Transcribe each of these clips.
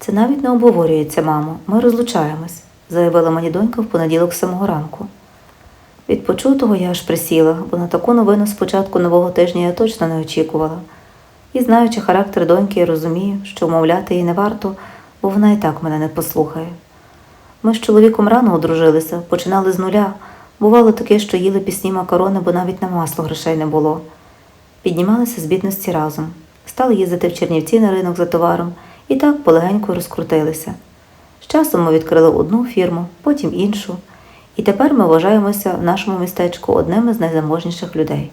Це навіть не обговорюється, мамо. Ми розлучаємось, заявила мені донька в понеділок самого ранку. Від почутого я аж присіла, бо на таку новину з початку нового тижня я точно не очікувала. І знаючи характер доньки, я розумію, що вмовляти її не варто, бо вона і так мене не послухає. Ми з чоловіком рано одружилися, починали з нуля. Бувало таке, що їли пісні макарони, бо навіть на масло грошей не було. Піднімалися з бідності разом, стали їздити в Чернівці на ринок за товаром і так полегенько розкрутилися. З часом ми відкрили одну фірму, потім іншу, і тепер ми вважаємося в нашому містечку одними з найзаможніших людей.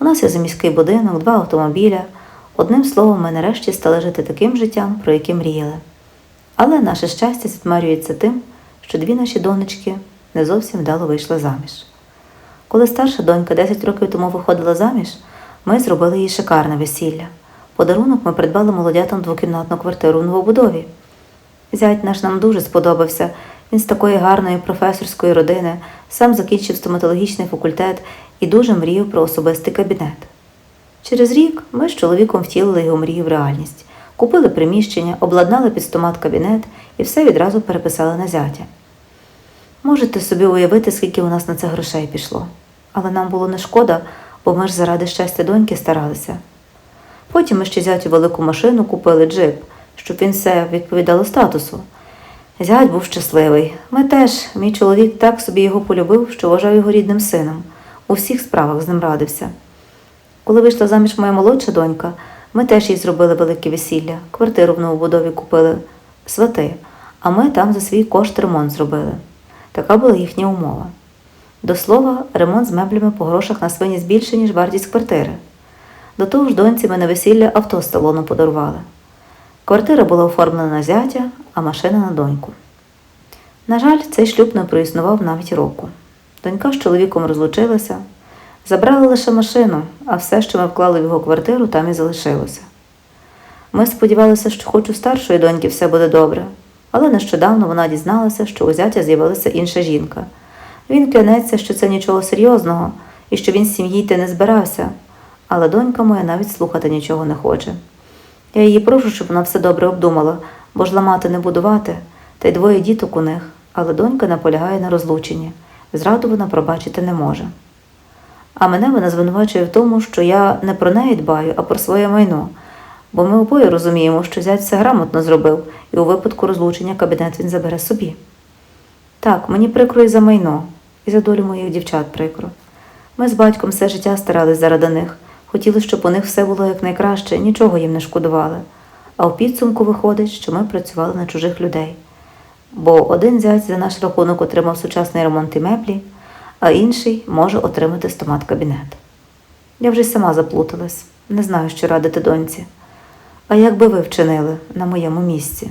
У нас є заміський будинок, два автомобіля. Одним словом, ми нарешті стали жити таким життям, про яке мріяли. Але наше щастя відмарюється тим, що дві наші донечки не зовсім вдало вийшли заміж. Коли старша донька 10 років тому виходила заміж, ми зробили їй шикарне весілля. Подарунок ми придбали молодятам двокімнатну квартиру в новобудові. Зять наш нам дуже сподобався. Він з такої гарної професорської родини, сам закінчив стоматологічний факультет і дуже мріяв про особистий кабінет. Через рік ми з чоловіком втілили його мрію в реальність, купили приміщення, обладнали під стомат кабінет і все відразу переписали на зятя. Можете собі уявити, скільки у нас на це грошей пішло. Але нам було не шкода, бо ми ж заради щастя доньки старалися. Потім ми ще зятю велику машину купили джип, щоб він все відповідало статусу. Зять був щасливий. Ми теж, мій чоловік так собі його полюбив, що вважав його рідним сином. У всіх справах з ним радився. Коли вийшла заміж моя молодша донька, ми теж їй зробили велике весілля, квартиру в новобудові купили свати, а ми там за свій кошт ремонт зробили. Така була їхня умова. До слова, ремонт з меблями по грошах на свині більше, ніж вартість квартири. До того ж, доньці ми на весілля авто з салону подарували. Квартира була оформлена на зятя, а машина на доньку. На жаль, цей шлюб не проіснував навіть року. Донька з чоловіком розлучилася, забрали лише машину, а все, що ми вклали в його квартиру, там і залишилося. Ми сподівалися, що хоч у старшої доньки все буде добре, але нещодавно вона дізналася, що у зятя з'явилася інша жінка. Він клянеться, що це нічого серйозного і що він з сім'ї йти не збирався, але донька моя навіть слухати нічого не хоче. Я її прошу, щоб вона все добре обдумала, бо ж ламати не будувати, та й двоє діток у них, але донька наполягає на розлученні. Зраду вона пробачити не може. А мене вона звинувачує в тому, що я не про неї дбаю, а про своє майно, бо ми обоє розуміємо, що зять все грамотно зробив, і у випадку розлучення кабінет він забере собі. Так, мені прикро і за майно, і за долю моїх дівчат прикро. Ми з батьком все життя старались заради них, хотіли, щоб у них все було якнайкраще, нічого їм не шкодували. А в підсумку виходить, що ми працювали на чужих людей. Бо один зять за наш рахунок отримав сучасний ремонт і меблі, а інший може отримати стомат кабінет. Я вже й сама заплуталась, не знаю, що радити доньці. А як би ви вчинили на моєму місці?